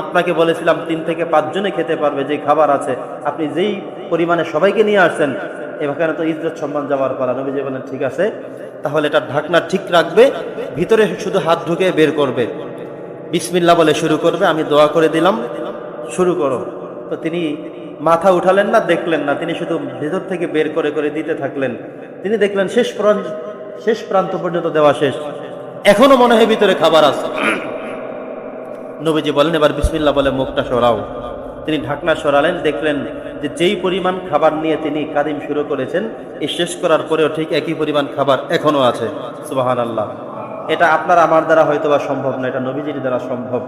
আপনাকে বলেছিলাম তিন থেকে পাঁচজনে খেতে পারবে, যে খাবার আছে। আপনি যেই পরিমাণে সবাইকে নিয়ে আসছেন, এখানে তো ইজ্জত সম্মান যাওয়ার পালা। নবীজি বলেন ঠিক আছে, তাহলে এটা ঢাকনা ঠিক রাখবে, ভিতরে শুধু হাত ঢুকে বের করবে। বিসমিল্লা বলে শুরু করবে, আমি দোয়া করে দিলাম, শুরু করো। তো তিনি মাথা উঠালেন না, দেখলেন না। তিনি শুধু ভেতর থেকে বের করে করে দিতে থাকলেন। তিনি দেখলেন, শেষ প্রান্ত শেষ প্রান্ত পর্যন্ত দেওয়া শেষ। এখনও মনে হয় ভিতরে খাবার আছে। নবীজি বলেন, এবার বিসমিল্লা বলে মুখটা সরাও। তিনি ঢাকনা সরালেন, দেখলেন যে যেই পরিমাণ খাবার নিয়ে তিনি কাদিম শুরু করেছেন এই শেষ করার পরেও ঠিক একই পরিমাণ খাবার এখনও আছে। সুবাহান আল্লাহ এটা আপনার, আমার দ্বারা হয়তো বা সম্ভব না, এটা নবীজির দ্বারা সম্ভব।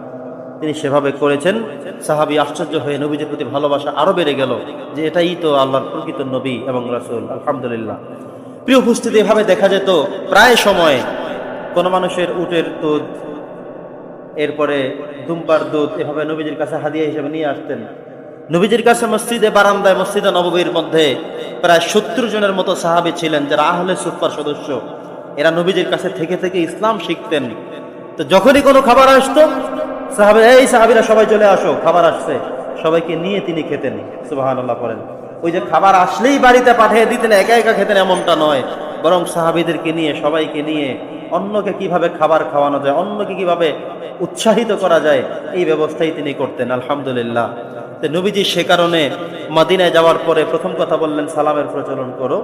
তিনি সেভাবে করেছেন। সাহাবি আশ্চর্য হয়ে নবীজির প্রতি ভালোবাসা আরও বেড়ে গেল যে এটাই তো আল্লাহর প্রকৃত নবী এবং রাসূল, আলহামদুলিল্লাহ। প্রিয় উপস্থিতি, এভাবে দেখা যেত প্রায় সময় কোনো মানুষের উটের দুধ এরপরে দুম্বার দুধ এভাবে নবীজির কাছে হাদিয়া হিসেবে নিয়ে আসতেন। নবীজির কাছে মসজিদে বারান্দায় মসজিদে নববীর মধ্যে প্রায় সত্তর জনের মতো সাহাবি ছিলেন, যারা আহলে সুফার সদস্য। এরা নবীজির কাছে থেকে থেকে ইসলাম শিখতেন। তো যখনই কোনো খাবার আসতো, সাহাবে, এই সাহাবিরা সবাই চলে আসো, খাবার আসছে। সবাইকে নিয়ে তিনি খেতেন আল্লাহ করেন ওই যে খাবার আসলেই বাড়িতে পাঠিয়ে দিতেন, একা একা খেতেন এমনটা নয়। বরং সাহাবিদেরকে নিয়ে, সবাইকে নিয়ে অন্যকে কীভাবে খাবার খাওয়ানো যায়, অন্যকে কীভাবে উৎসাহিত করা যায়, এই ব্যবস্থাই তিনি করতেন, আলহামদুলিল্লাহ। নবীজি সে কারণে মাদিনায় যাওয়ার পরে প্রথম কথা বললেন, সালামের প্রচলন করো।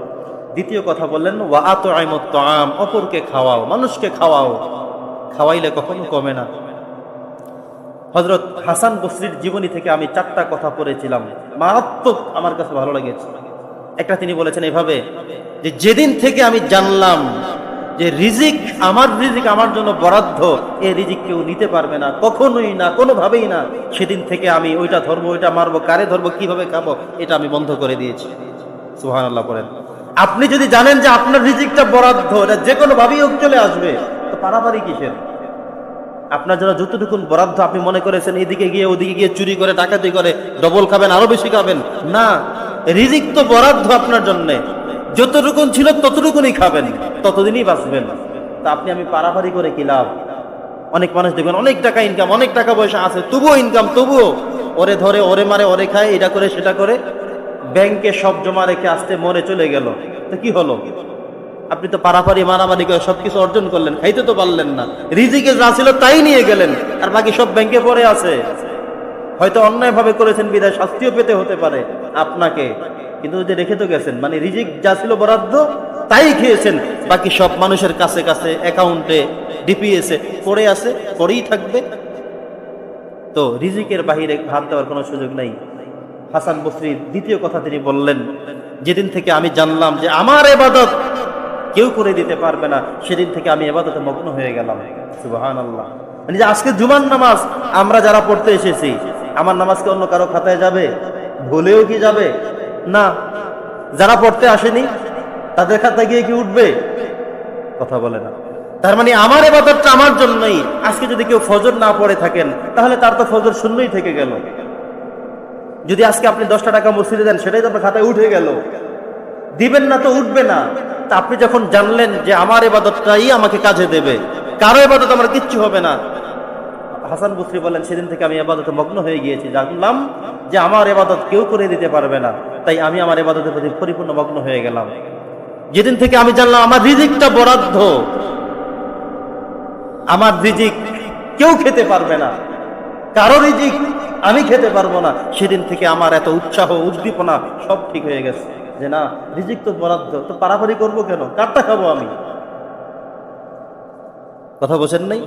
দ্বিতীয় কথা বললেন, ওয়া আত আম অপরকে খাওয়াও, মানুষকে খাওয়াও। খাওয়াইলে কখনো কমে না। হজরত হাসান বসরির জীবনী থেকে আমি চারটা কথা পড়েছিলাম। মারাত্মক আমার কাছে ভালো লেগেছে। একটা তিনি বলেছেন এভাবে, যে যেদিন থেকে আমি জানলাম যে রিজিক আমার রিজিক আমার জন্য বরাদ্দ এই রিজিক কেউ নিতে পারবে না, কখনোই না, কোনোভাবেই না, সেদিন থেকে আমি ওইটা ধরবো, ওইটা মারবো, কারে ধরবো, কীভাবে খাব, এটা আমি বন্ধ করে দিয়েছি। সুহান আল্লাহ করেন আপনি যদি জানেন যে আপনার রিজিকটা বরাদ্দ, এটা যে কোনো ভাবেই হোক চলে আসবে, তো পারাপারি কিসের? আপনার জন্য যতটুকুন বরাদ্দ আপনি মনে করেছেন, এদিকে গিয়ে ওদিকে গিয়ে চুরি করে, ডাকাতি করে, ডবল খাবেন, আরও বেশি খাবেন, না রিজিক তো বরাদ্দ আপনার জন্য। যতটুকুন ছিল ততটুকুনই খাবেন, ততদিনই বাঁচবেন। তা আপনি আমি পারাপারি করে কি লাভ? অনেক মানুষ দেখবেন, অনেক টাকা ইনকাম অনেক টাকা পয়সা আছে, তবুও ইনকাম তবুও। ওরে ধরে, ওরে মারে, ওরে খায়, এটা করে, সেটা করে। ব্যাংকে সব জমা রেখে আসতে মরে চলে গেল। তো কি হলো? আপনি তো পারাপারি, মারামারি করে সবকিছু অর্জন করলেন, খাইতে তো পারলেন না। রিজিকে যা ছিল তাই নিয়ে গেলেন, আর বাকি সব ব্যাংকে পড়ে আছে। হয়তো অন্যায় ভাবে করেছেন, বিদায় শাস্তিও পেতে হতে পারে। আপনাকে। কিন্তু যে রেখে তো গেছেন মানে রিজিক যা ছিল বরাদ্দ, তাই খেয়েছেন। বাকি সব মানুষের কাছে কাছে অ্যাকাউন্টে ডিপিএসে পড়ে আছে, পড়েই থাকবে। তো রিজিকের বাহিরে হাত দেওয়ার কোনো সুযোগ নাই। হাসান বসরির দ্বিতীয় কথা তিনি বললেন, যেদিন থেকে আমি জানলাম যে আমার এবাদত কেউ করে দিতে পারবে না, সেদিন থেকে আমি এবাদতে মগ্ন হয়ে গেলাম। সুবাহান আল্লাহ মানে যে আজকে জুমার নামাজ আমরা যারা পড়তে এসেছি, আমার নামাজকে অন্য কারও খাতায় যাবে? ভুলেও কি যাবে? না, যারা পড়তে আসেনি, তাদের খাতায় গিয়ে কি উঠবে? কথা বলে না। তার মানে আমার এবাদতটা আমার জন্যই। আজকে যদি কেউ ফজর না পড়ে থাকেন, তাহলে তার তো ফজর শূন্যই থেকে গেল। যদি আজকে আপনি দশটা টাকা মসজিদে দেন, সেটাই তো আপনার খাতায় উঠে গেল। দিবেন না তো উঠবে না। তা আপনি যখন জানলেন যে আমার এবাদতটাই আমাকে কাজে দেবে, কারও এবাদত আমার কিচ্ছু হবে না। হাসান বুসরি বলেন, সেদিন থেকে আমি এবাদতে মগ্ন হয়ে গিয়েছি। জানলাম যে আমার এবাদত কেউ করে দিতে পারবে না। তাই আমি আমার এবাদতের প্রতি পরিপূর্ণ মগ্ন হয়ে গেলাম। যেদিন থেকে আমি জানলাম আমার রিজিকটা বরাদ্দ, আমার রিজিক কেউ খেতে পারবে না। কারও রিজিক আমি খেতে পারব না। সেদিন থেকে আমার এত উৎসাহ, উদ্দীপনা সব ঠিক হয়ে গেছে। যে না, রিজিক তো বরাদ্দ, তো পারাপারি করব কেন? কারটা খাব আমি? কথা বলছেন নাই?